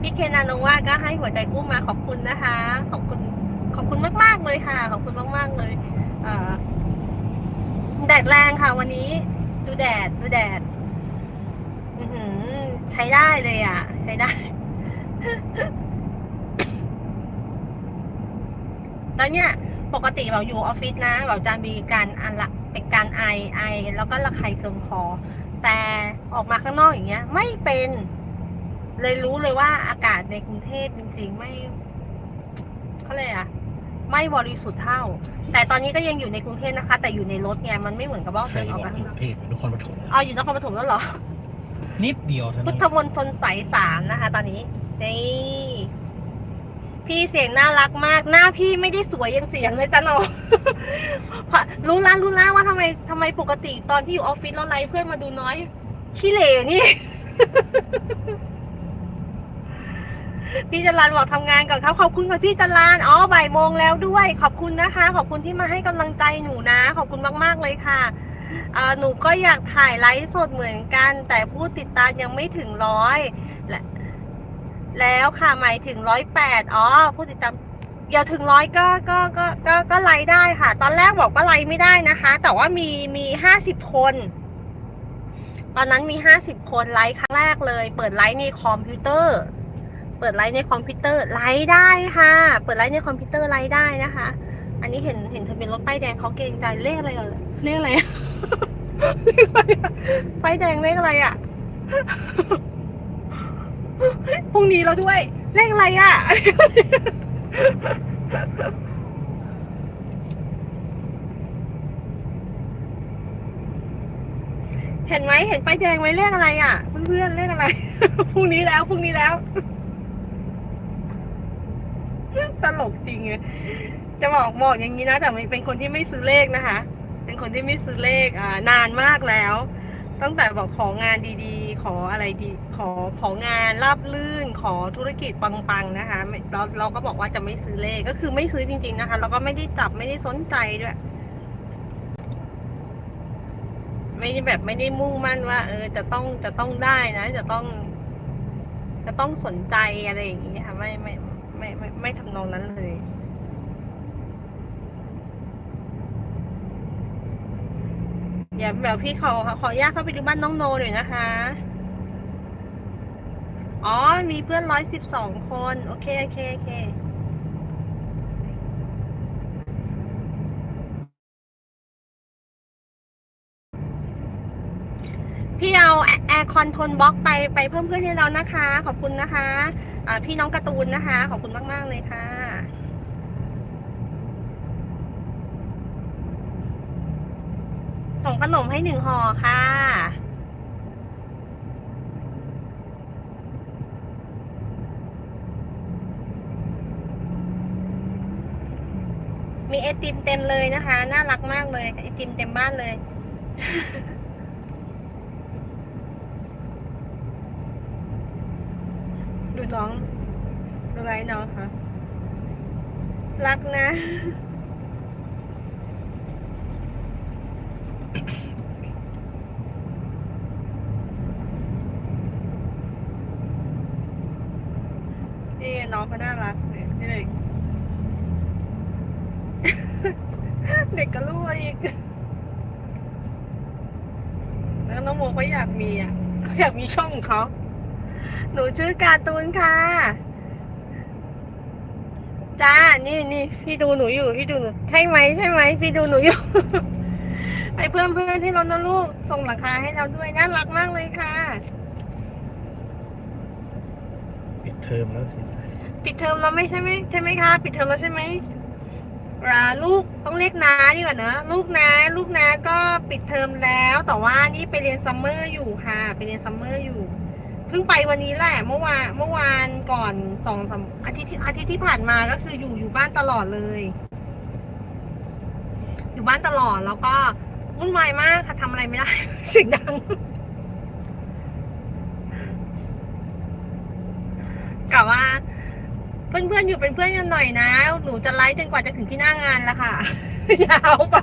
พี่เคนาโนวาก็ให้หัวใจกุ้มมาขอบคุณนะคะ ขอบคุณขอบคุณมาก ๆ เลยค่ะ ขอบคุณมาก ๆ เลยเอ่อแดดแรงค่ะ วันนี้ ดูแดดดูแดดใช้ได้เลยอะ ใช้ได้ แล้วเนี่ย ปกติเราอยู่ออฟฟิศนะเราจะมีการอันละเป็นการไอไอ แล้วก็ระคายเคืองคอ แต่ออกมาข้างนอกอย่างเงี้ย ไม่เป็น เลยรู้เลยว่าอากาศในกรุงเทพจริง ๆ ไม่เขาเลยกอะไม่บริสุทธิ์เท่า แต่ตอนนี้ก็ยังอยู่ในกรุงเทพนะคะ แต่อยู่ในรถไงมันไม่เหมือนกับว่าใครเดินออกบอมากกข้างนอกกรุงเทพนครปฐมเอาอยู่นครปฐมแล้วเหรอ นิดเดียวเท่าพุนั้ทนธมณฑลสายสามนะคะ ตอนนี้นี่พี่เสียงน่ารักมาก หน้าพี่ไม่ได้สวยอย่างเสียงเลยจ้ะน้อง รู้แล้วรู้แล้วว่าทำไมทำไมปกติตอนที่อยู่ออฟฟิศแล้วไลฟ์เพื่อนมาดูน้อยขี้เหร่นี่ พี่จรันบอกทำงานก่อนครับ ขอบคุณค่ะพี่จรันอ๋อบ่ายโมงแล้วด้วย ขอบคุณนะคะ ขอบคุณที่มาให้กำลังใจหนูนะ ขอบคุณมากๆเลยค่ะอ่าหนูก็อยากถ่ายไลฟ์สดเหมือนกัน แต่ผู้ติดตามยังไม่ถึงร้อยและแล้วค่ะหมายถึงร้อยแปดอ๋อผู้ติดตามเดี๋ยวถึงร้อยก็ก็ก็ก็ก็ไลฟ์ได้ค่ะ ตอนแรกบอกว่าไลฟ์ไม่ได้นะคะ แต่ว่ามีมีห้าสิบคน ตอนนั้นมีห้าสิบคนไลฟ์ครั้งแรกเลย เปิดไลฟ์ในคอมพิวเตอร์ เปิดไลฟ์ในคอมพิวเตอร์ไลฟ์ได้ค่ะ เปิดไลฟ์ในคอมพิวเตอร์ไลฟ์ได้นะคะ อันนี้เห็นเห็นทะเบียนรถป้ายแดงเขาเกรงใจเลขอะไรก่อเลขอะไรเลขอะไรป้ายแดงเลขอะไรอะพรุ่งนี้เราด้วยเลขอะไรอะเห็นไหมเห็นป้ายแดงไหมเลขอะไรอะ เพื่อนๆเลขอะไรพรุ่งนี้แล้วพรุ่งนี้แล้ว ตลกจริงเลยจะบอกบอกอย่างนี้นะแต่เป็นคนที่ไม่ซื้อเลขนะคะ เป็นคนที่ไม่ซื้อเลขอ่านานมากแล้ว ตั้งแต่บอกของานดีๆ ขออะไรดีขอของานราบลื่น ขอธุรกิจปังๆนะคะเราเราก็บอกว่าจะไม่ซื้อเลขก็คือไม่ซื้อจริง ๆนะคะ เราก็ไม่ได้จับไม่ได้สนใจด้วยไม่ได้แบบไม่ได้มุ่งมั่นว่า เออจะต้องจะต้องได้นะ จะต้อง จะต้องสนใจอะไรอย่างนี้ค่ะไม่ไม่ ไม่ทำนองนั้นเลย อย่าแบบพี่เขอขออนุญาตเข้าไปดูบ้านน้องโนหน่อยนะคะ อ๋อ มีเพื่อนร้อยสิบสองคน โอเค โอเค โอเคพี่เอาแอร์คอนโทรลบล็อกไปไปเพิ่มเพื่อนให้เรานะคะ ขอบคุณนะคะ พี่น้องการ์ตูนนะคะ ขอบคุณมาก ๆ เลยค่ะ ส่งขนมให้หนึ่งห่อค่ะมีไอติมเต็มเลยนะคะ น่ารักมากเลยไอติมเต็มบ้านเลย ดูน้องดูไรน้องคะรักนะ นี่น้องเขาน่ารักเลยนี่เด็กเด็กก็รู้อีก แล้วน้องโมเขาอยากมีอะ อยากมีช่องของเขา หนูชื่อการ์ตูนค่ะ จ้า นี่นี่พี่ดูหนูอยู่ พี่ดูหนู ใช่ไหมใช่ไหม พี่ดูหนูอยู่ ไปเพื่อนเพื่อนที่เรานะลูก ส่งหลังคาให้เราด้วยน่ารักมากเลยค่ะ ปิดเทอมแล้วสิปิดเทอมแล้วไม่ใช่ไหมใช่ไหมคะ ปิดเทอมแล้วใช่ไหมอ่าลูกต้องเรียกน้าดีกว่าเนอะลูกน้าลูกน้าก็ปิดเทอมแล้ว แต่ว่านี่ไปเรียนซัมเมอร์อยู่ค่ะ ไปเรียนซัมเมอร์อยู่ เพิ่งไปวันนี้แหละเมื่อวานเมื่อวานก่อนสองสามอาทิตย์อาทิตย์ที่ผ่านมาก็คืออยู่อยู่บ้านตลอดเลย อยู่บ้านตลอดแล้วก็วุ่นวายมากค่ะทำอะไรไม่ได้ เสียงดัง กะว่า เพื่อนๆอยู่เป็นเพื่อนกันหน่อยนะ หนูจะไลฟ์จนกว่าจะถึงที่หน้างานแล้วค่ะ ยาวไป